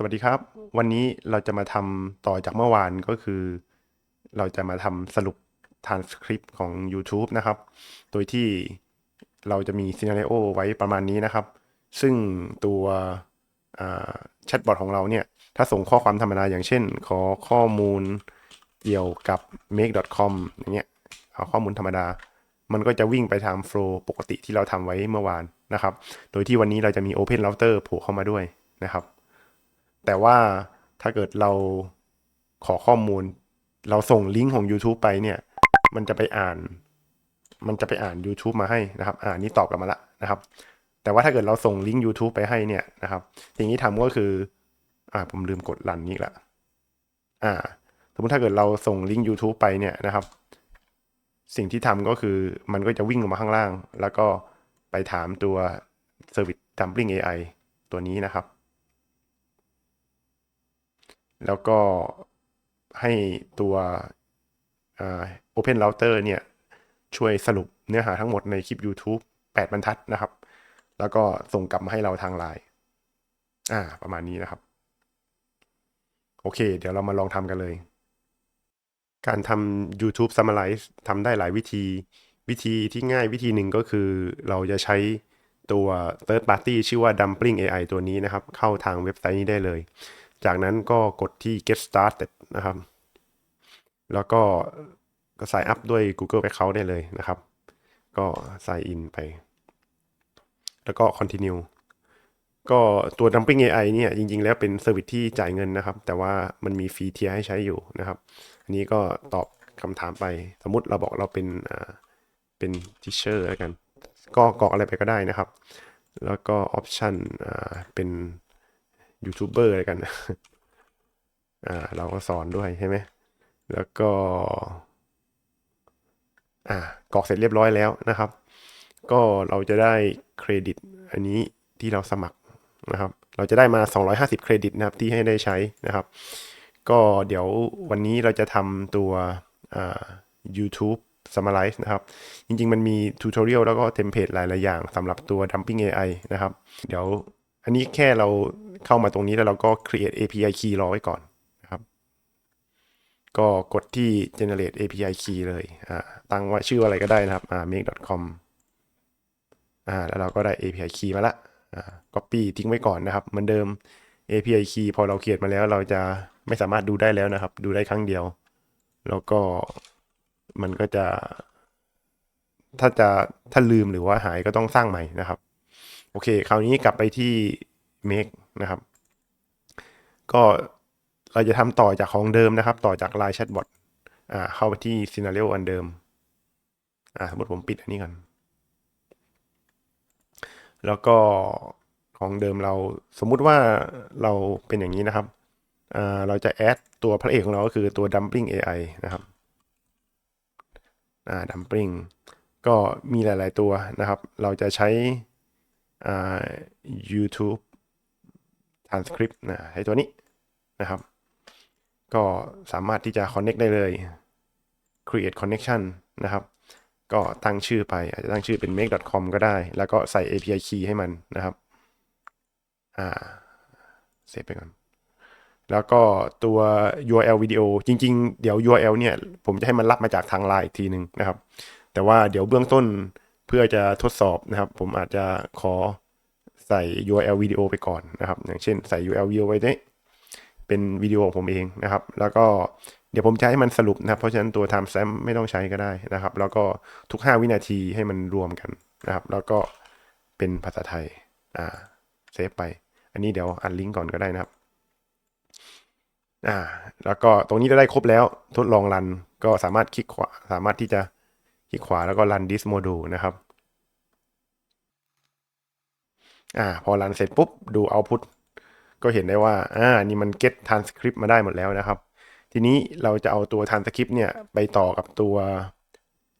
สวัสดีครับ วันนี้เราจะมาทำต่อจากเมื่อวานก็คือ เราจะมาทำสรุป transcript ของ YouTube นะครับ โดยที่เราจะมี scenario ไว้ประมาณนี้นะครับ ซึ่งตัวแชทบอทของเราเนี่ย ถ้าส่งข้อความธรรมดาอย่างเช่น ขอข้อมูลเกี่ยวกับ make.com อย่างเงี้ยเอาข้อมูลธรรมดา มันก็จะวิ่งไปตามโฟล์ปกติที่เราทำไว้เมื่อวานนะครับ โดยที่วันนี้เราจะมี Open Router ผูกเข้ามาด้วยนะครับ แต่ว่าถ้าเกิดเราขอข้อมูล เราส่งลิงก์ของ YouTube ไปเนี่ย มันจะไปอ่าน มันจะไปอ่าน YouTube มาให้นะครับ อ่านนี่ตอบกลับมาละนะครับ แต่ว่าถ้าเกิดเราส่งลิงก์ YouTube ไปให้เนี่ยนะครับสิ่งที่ทำก็คือ อ่าผมลืมกดรันนี่ละอ่า สมมติถ้าเกิดเราส่งลิงก์ YouTube ไปเนี่ยนะครับ สิ่งที่ทำก็คือมันก็จะวิ่งลงมาข้างล่าง แล้วก็ไปถามตัว Service Dumpling AI ตัวนี้นะครับ แล้วก็ให้ตัว Open Router เนี่ยช่วยสรุปเนื้อหาทั้งหมดในคลิป YouTube 8 บรรทัดนะครับ แล้วก็ส่งกลับมาให้เราทางไลน์อ่า ประมาณนี้นะครับ โอเค เดี๋ยวเรามาลองทำกันเลย การทำ YouTube Summarize ทำได้หลายวิธี วิธีที่ง่ายวิธีหนึ่งก็คือเราจะใช้ตัว Third Party ชื่อว่า Dumpling AI ตัวนี้นะครับ เข้าทางเว็บไซต์นี้ได้เลย จากนั้นก็กดที่ get started นะครับ แล้วก็ก็ sign up ด้วย Google Account ได้เลยนะครับ ก็ sign in ไป แล้วก็ continue ก็ตัว Dumpling AI เนี่ยจริง ๆ แล้วเป็นเซอร์วิสที่จ่ายเงินนะครับ แต่ว่ามันมีฟรีเทียให้ใช้อยู่นะครับ อันนี้ก็ตอบคำถามไป สมมุติเราบอกเราเป็นอ่าเป็น teacher แล้วกัน ก็กรอกอะไรไปก็ได้นะครับ แล้วก็ option อ่าเป็น ยูทูบเบอร์อะไรกันอ่าเราก็สอนด้วยใช่ไหมแล้วก็อ่ากรอกเสร็จเรียบร้อยแล้วนะครับ ก็เราจะได้เครดิตอันนี้ที่เราสมัครนะครับ เราจะได้มา 250 เครดิตนะครับที่ให้ได้ใช้นะครับ ก็เดี๋ยววันนี้เราจะทำตัวอ่า YouTube Summarize นะครับ จริงๆ มันมีทูตอเรียลแล้วก็เทมเพลตหลายๆอย่างสำหรับตัว Dumping AI นะครับ เดี๋ยว อันนี้แค่เราเข้ามาตรงนี้แล้วเราก็ create API key รอไว้ก่อนนะครับ ก็กดที่ generate API key เลยอ่าตั้งว่าชื่ออะไรก็ได้นะครับอ่า make.com อ่าแล้วเราก็ได้ API key มาละอ่า copy ทิ้งไว้ก่อนนะครับเหมือนเดิม API key พอเราเขียนมาแล้วเราจะไม่สามารถดูได้แล้วนะครับ ดูได้ครั้งเดียว แล้วก็มันก็จะ ถ้าจะถ้าลืมหรือว่าหายก็ต้องสร้างใหม่นะครับ อเค คราวนี้กลับไปที่ make นะครับ ก็เราจะทำต่อจากของเดิมนะครับ ต่อจาก Line Chatbot อ่าเข้าไปที่ scenario อันเดิม อ่าสมมติผมปิดอันนี้กันแล้วก็ของเดิมเราสมมุติว่าเราเป็นอย่างนี้นะครับ อ่าเราจะแอดตัวพระเอกของเราก็คือตัว Dumpling AI นะครับ อ่า Dumpling ก็มีหลาย ๆ ตัวนะครับ เราจะใช้ YouTube transcript นะให้ตัวนี้นะครับ ก็สามารถที่จะ connect ได้เลย create connection นะครับ ก็ตั้งชื่อไป อาจจะตั้งชื่อเป็น make.com ก็ได้ แล้วก็ใส่ API key ให้มันนะครับ อ่าเซฟไปก่อน แล้วก็ตัว URL วิดีโอจริง ๆ เดี๋ยว URL เนี่ย ผมจะให้มันรับมาจากทางไลน์อีกทีหนึ่งนะครับ แต่ว่าเดี๋ยวเบื้องต้น เพื่อจะทดสอบนะครับ ผมอาจจะขอใส่ URL วิดีโอไปก่อนนะครับ อย่างเช่นใส่ URL วิดีโอไว้เนี่ยเป็นวิดีโอของผมเองนะครับ แล้วก็เดี๋ยวผมจะให้มันสรุปนะครับ เพราะฉะนั้นตัว timestamp ไม่ต้องใช้ก็ได้นะครับ แล้วก็ทุก 5 วินาทีให้มันรวมกันนะครับ แล้วก็เป็นภาษาไทย อ่า เซฟไป อันนี้เดี๋ยวอันลิงก์ก่อนก็ได้นะครับ อ่า แล้วก็ตรงนี้จะได้ครบแล้ว ทดลองรัน ก็สามารถคลิกขวา สามารถที่จะ คลิกขวาแล้วก็รัน this module นะครับอ่าพอรันเสร็จปุ๊บดู output ก็เห็นได้ว่าอ่านี่มัน get transcript มาได้หมดแล้วนะครับ ทีนี้เราจะเอาตัว transcript เนี่ยไปต่อกับตัว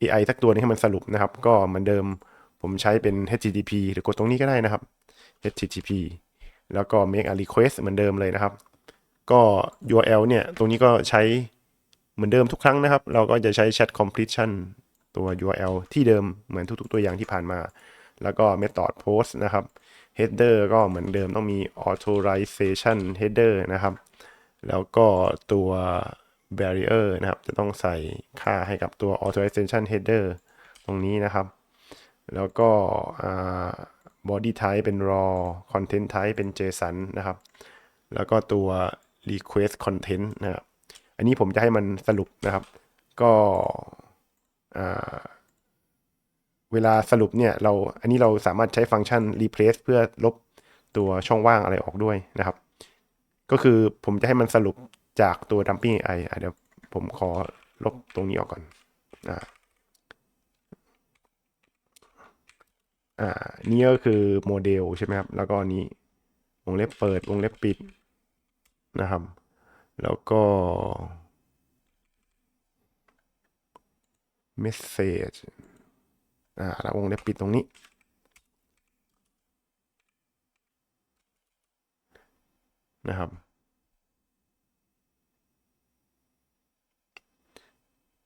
AI สักตัวนึงให้มันสรุปนะครับ ก็เหมือนเดิมผมใช้เป็น HTTP หรือกดตรงนี้ก็ได้นะครับ HTTP แล้วก็ make a request เหมือนเดิมเลยนะครับ ก็ URL เนี่ย ตรงนี้ก็ใช้เหมือนเดิมทุกครั้งนะครับ เราก็จะใช้ chat completion ตัว URL ที่เดิมเหมือนทุกๆ ตัวอย่างที่ผ่านมา แล้วก็ method post นะครับ header ก็เหมือนเดิมต้องมี authorization header นะครับ แล้วก็ตัว barrier นะครับ จะต้องใส่ค่าให้กับตัว authorization header ตรงนี้นะครับ แล้วก็ body type เป็น raw content type เป็น json นะครับ แล้วก็ตัว request content นะครับ อันนี้ผมจะให้มันสรุปนะครับ ก็ เวลาสรุปเนี่ยเราอันนี้เราสามารถใช้ฟังก์ชัน replace เพื่อลบตัวช่องว่างอะไรออกด้วยนะครับ ก็คือผมจะให้มันสรุปจากตัว dumping AI เดี๋ยวผมขอลบตรงนี้ออกก่อนอ่าอ่านี่ก็คือโมเดลใช่ไหมครับ แล้วก็นี้วงเล็บเปิดวงเล็บปิดนะครับ แล้วก็ message อ่าแล้ววงเล็บปิดตรงนี้ นะครับ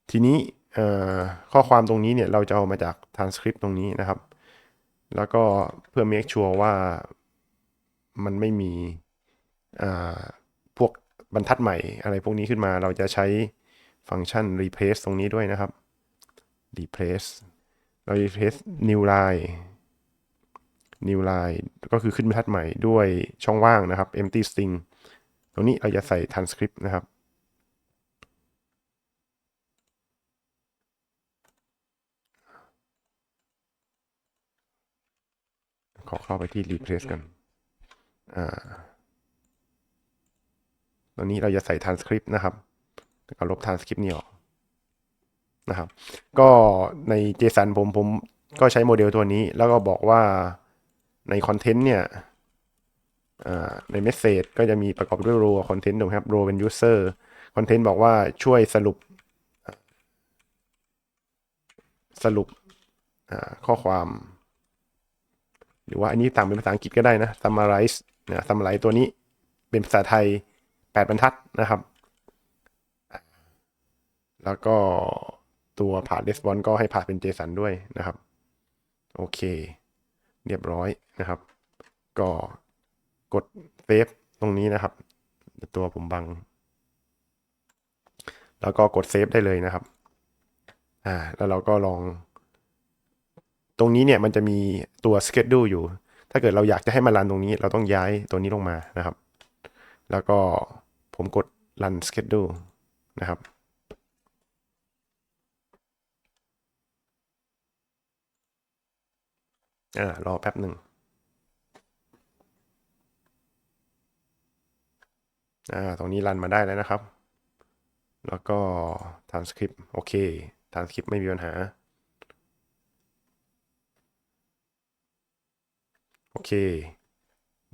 ทีนี้เอ่อข้อความตรงนี้เนี่ยเราจะเอามาจาก transcript ตรงนี้นะครับ แล้วก็เพื่อ make sure ว่ามันไม่มีอ่าพวกบรรทัดใหม่อะไรพวกนี้ขึ้นมาเราจะใช้ฟังก์ชัน replace ตรงนี้ด้วยนะครับ replace เรา replace new line new line ก็คือขึ้นบรรทัดใหม่ด้วยช่องว่างนะครับ empty string ตรงนี้เราจะใส่ transcript นะครับ ขอเข้าไปที่ replace กัน อ่าตอนนี้เราจะใส่ transcript นะครับแล้วก็ลบ transcript นี้ออก นะครับก็ใน JSON ผมผมก็ใช้โมเดลตัวนี้ แล้วก็บอกว่าในคอนเทนต์เนี่ยใน message ก็จะมีประกอบด้วย row กับ content ถูกครับ row เป็น user content บอกว่าช่วยสรุป สรุปข้อความ หรือว่าอันนี้ต่างเป็นภาษาอังกฤษก็ได้นะ summarize นะ summarize ตัวนี้เป็นภาษาไทย 8 บรรทัดนะครับ แล้วก็ ตัวผ่าน response ก็ให้ผ่านเป็น JSON ด้วยนะครับ โอเค เรียบร้อยนะครับ ก็กดเซฟตรงนี้นะครับ ตัวผมบัง แล้วก็กดเซฟได้เลยนะครับ อ่า แล้วเราก็ลอง ตรงนี้เนี่ยมันจะมีตัว schedule อยู่ ถ้าเกิดเราอยากจะให้มันรันตรงนี้ เราต้องย้ายตัวนี้ลงมานะครับ แล้วก็ผมกด run schedule นะครับ อ่ารอแป๊บหนึ่งอ่าตรงนี้รันมาได้แล้วนะครับ แล้วก็ transcript โอเค transcript ไม่มีปัญหา โอเค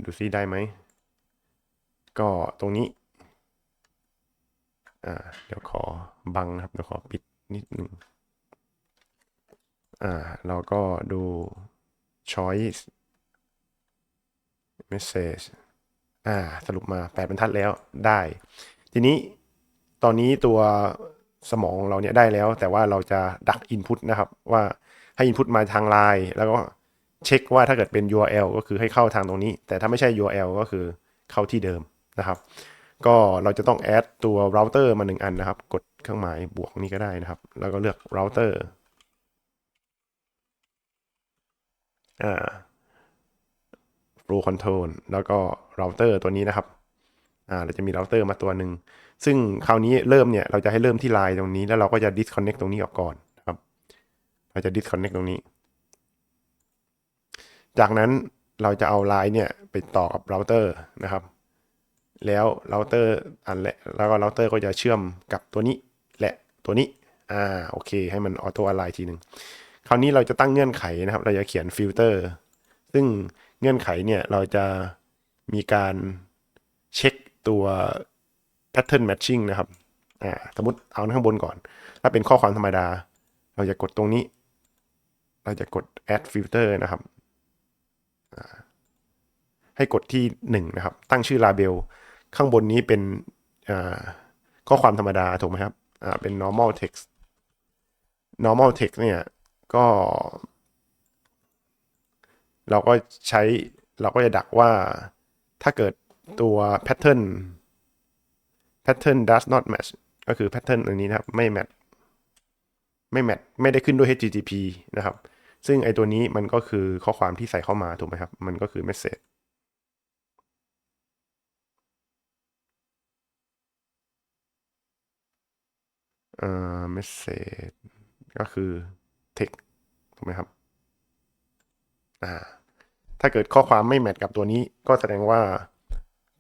ดูซิได้ไหม ก็ตรงนี้ อ่า เดี๋ยวขอบังนะครับ เดี๋ยวขอปิดนิดหนึ่งอ่า เราก็ดู choice message อ่าสรุปมา8บรรทัดแล้วได้ ทีนี้ตอนนี้ตัวสมองเราเนี่ยได้แล้ว แต่ว่าเราจะดัก input นะครับ ว่าให้ input มาทางไลน์แล้วก็เช็คว่าถ้าเกิดเป็น URL ก็คือให้เข้าทางตรงนี้ แต่ถ้าไม่ใช่ URL ก็คือเข้าที่เดิมนะครับ ก็เราจะต้อง add ตัว router มาหนึ่งอันนะครับ กดเครื่องหมายบวกนี้ก็ได้นะครับ แล้วก็เลือก router อ่า flow control แล้วก็ router ตัวนี้นะครับ อ่า เราจะมี router มาตัวหนึ่ง ซึ่งคราวนี้เริ่มเนี่ย เราจะให้เริ่มที่ไลน์ตรงนี้ แล้วเราก็จะ disconnect ตรงนี้ออกก่อนนะครับ เราจะ disconnect ตรงนี้ จากนั้นเราจะเอาไลน์เนี่ยไปต่อกับ router นะครับ แล้วเราเตอร์อันแหละ แล้วก็เราเตอร์ก็จะเชื่อมกับตัวนี้และตัวนี้ อ่า โอเค ให้มันออโต้อะไลน์ทีหนึ่ง คราวนี้เราจะตั้งเงื่อนไขนะครับ เราจะเขียนฟิลเตอร์ ซึ่งเงื่อนไขเนี่ยเราจะมีการเช็คตัว pattern matching นะครับอ่าสมมติเอาข้างบนก่อน ถ้าเป็นข้อความธรรมดา เราจะกดตรงนี้ เราจะกด add filter นะครับ ให้กดที่ 1 นะครับ ตั้งชื่อ label ข้างบนนี้เป็นข้อความธรรมดา ถูกไหมครับ อ่า เป็น normal text normal text เนี่ย ก็ เราก็ใช้เราก็จะดักว่าถ้าเกิดตัว pattern pattern does not match ก็คือ pattern อันนี้นะครับ ไม่ match ไม่ match ไม่ได้ขึ้นด้วย HTTP นะครับ ซึ่งไอตัวนี้มันก็คือข้อความที่ใส่เข้ามาถูกไหมครับ มันก็คือ message เอ่อ message ก็คือ text ถูกไหมครับอ่าถ้าเกิดข้อความไม่แมทกับตัวนี้ก็แสดงว่า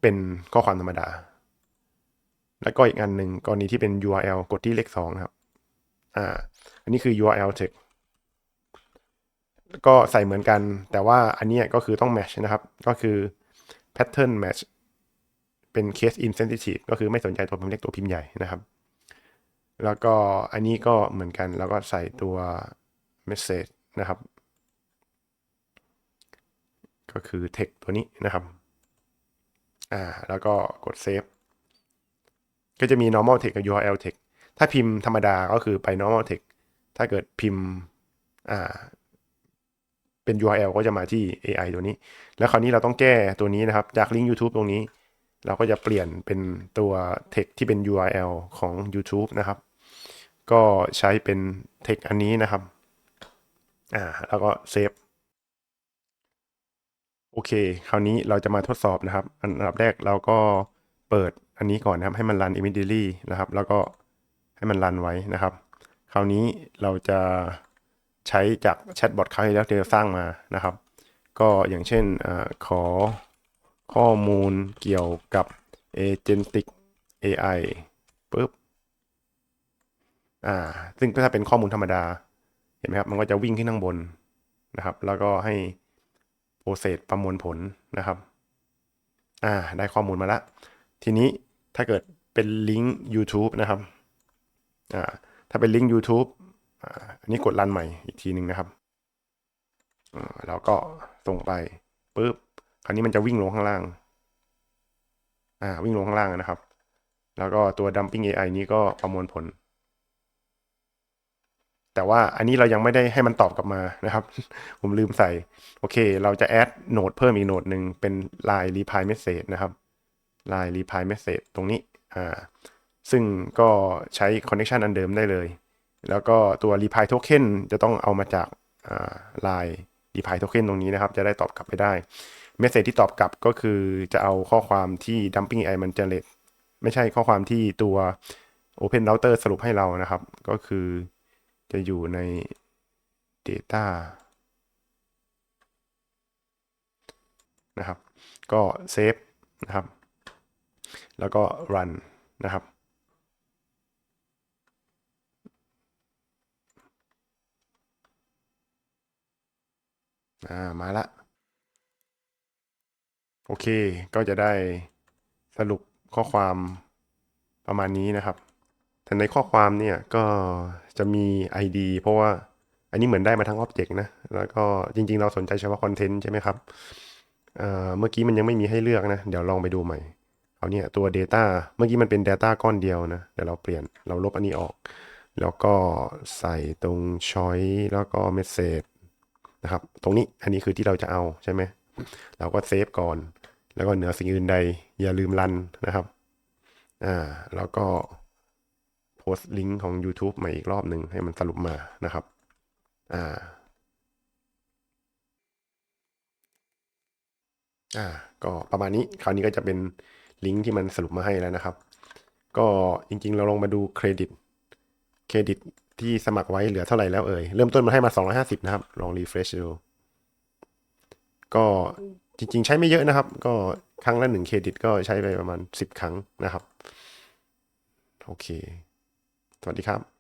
เป็นข้อความธรรมดา แล้วก็อีกอันหนึ่งกรณีที่เป็น URL กดที่เลขสองนะครับ อ่า อันนี้คือ URL text ก็ใส่เหมือนกัน แต่ว่าอันนี้ก็คือต้อง match นะครับ ก็คือ pattern match เป็น case insensitive ก็คือไม่สนใจตัวพิมพ์เล็กตัวพิมพ์ใหญ่นะครับ แล้วก็อันนี้ก็เหมือนกัน แล้วก็ใส่ตัว message นะครับ ก็คือ text ตัวนี้นะครับอ่าแล้วก็กด save ก็จะมี normal text กับ URL text ถ้าพิมพ์ธรรมดาก็คือไป normal text ถ้าเกิดพิมพ์อ่าเป็น URL ก็จะมาที่ AI ตัวนี้ แล้วคราวนี้เราต้องแก้ตัวนี้นะครับ จากลิงก์ YouTube ตรงนี้ เราก็จะเปลี่ยนเป็นตัว text ที่เป็น URL ของ YouTube นะครับ ก็ใช้เป็น text อันนี้นะครับ อ่าแล้วก็เซฟโอเค คราวนี้เราจะมาทดสอบนะครับ อันดับแรกเราก็เปิดอันนี้ก่อนนะครับ ให้มันรัน immediately นะครับ แล้วก็ให้มันรันไว้นะครับ คราวนี้เราจะใช้จากแชทบอทครั้งที่แล้วที่เราสร้างมานะครับ ก็อย่างเช่นอขอข้อมูลเกี่ยวกับ agentic AI ปุ๊บ อ่า ซึ่งถ้าเป็นข้อมูลธรรมดา เห็นไหมครับ มันก็จะวิ่งขึ้นข้างบนนะครับ แล้วก็ให้โปรเซสประมวลผลนะครับ อ่า ได้ข้อมูลมาละ ทีนี้ถ้าเกิดเป็นลิงก์ YouTube นะครับ อ่า ถ้าเป็นลิงก์ YouTube อ่า อันนี้กดรันใหม่อีกทีหนึ่งนะครับอ่าแล้วก็ส่งไปปุ๊บ คราวนี้มันจะวิ่งลงข้างล่าง อ่า วิ่งลงข้างล่างนะครับ แล้วก็ตัว dumping AI นี้ก็ประมวลผล แต่ว่าอันนี้เรายังไม่ได้ให้มันตอบกลับมานะครับ ผมลืมใส่ โอเค เราจะแอดโนดเพิ่มอีกโนดหนึ่งเป็น line reply message นะครับ line reply message ตรงนี้อ่าซึ่งก็ใช้ connection อันเดิมได้เลย แล้วก็ตัว reply token จะต้องเอามาจากอ่า line reply token ตรงนี้นะครับ จะได้ตอบกลับไปได้ message ที่ตอบกลับก็คือจะเอาข้อความที่ dumping AI มัน generate ไม่ใช่ข้อความที่ตัว open router สรุปให้เรานะครับ ก็คือ จะอยู่ใน data นะครับ ก็เซฟนะครับ แล้วก็ run นะครับามาละ โอเค ก็จะได้สรุปข้อความประมาณนี้นะครับ แต่ในข้อความเนี่ยก็จะมี ID เพราะว่าอันนี้เหมือนได้มาทั้ง Object นะ แล้วก็จริงๆ เราสนใจเฉพาะคอนเทนต์ใช่ไหมครับเเมื่อกี้มันยังไม่มีให้เลือกนะ เดี๋ยวลองไปดูใหม่ เอาเนี่ยตัว Data เมื่อกี้มันเป็น Data ก้อนเดียวนะ เดี๋ยวเราเปลี่ยนเราลบอันนี้ออก แล้วก็ใส่ตรง Choice แล้วก็ Message นะครับ ตรงนี้อันนี้คือที่เราจะเอาใช่ไหม เราก็เซฟก่อน แล้วก็เหนือสิ่งอื่นใดอย่าลืมรันนะครับ อ่า แล้วก็ โพสต์ลิงก์ของ YouTube ใหม่อีกรอบหนึ่งให้มันสรุปมานะครับ อ่า อ่า ก็ประมาณนี้คราวนี้ก็จะเป็นลิงก์ที่มันสรุปมาให้แล้วนะครับ ก็จริงๆ เราลองมาดูเครดิต เครดิตที่สมัครไว้เหลือเท่าไหร่แล้วเอ่ย เริ่มต้นมาให้มา 250 นะครับ ลองรีเฟรชดู ก็จริง ๆ ใช้ไม่เยอะนะครับ ก็ครั้งละหนึ่งเครดิตก็ใช้ไปประมาณ 10 ครั้งนะครับ โอเค สวัสดีครับ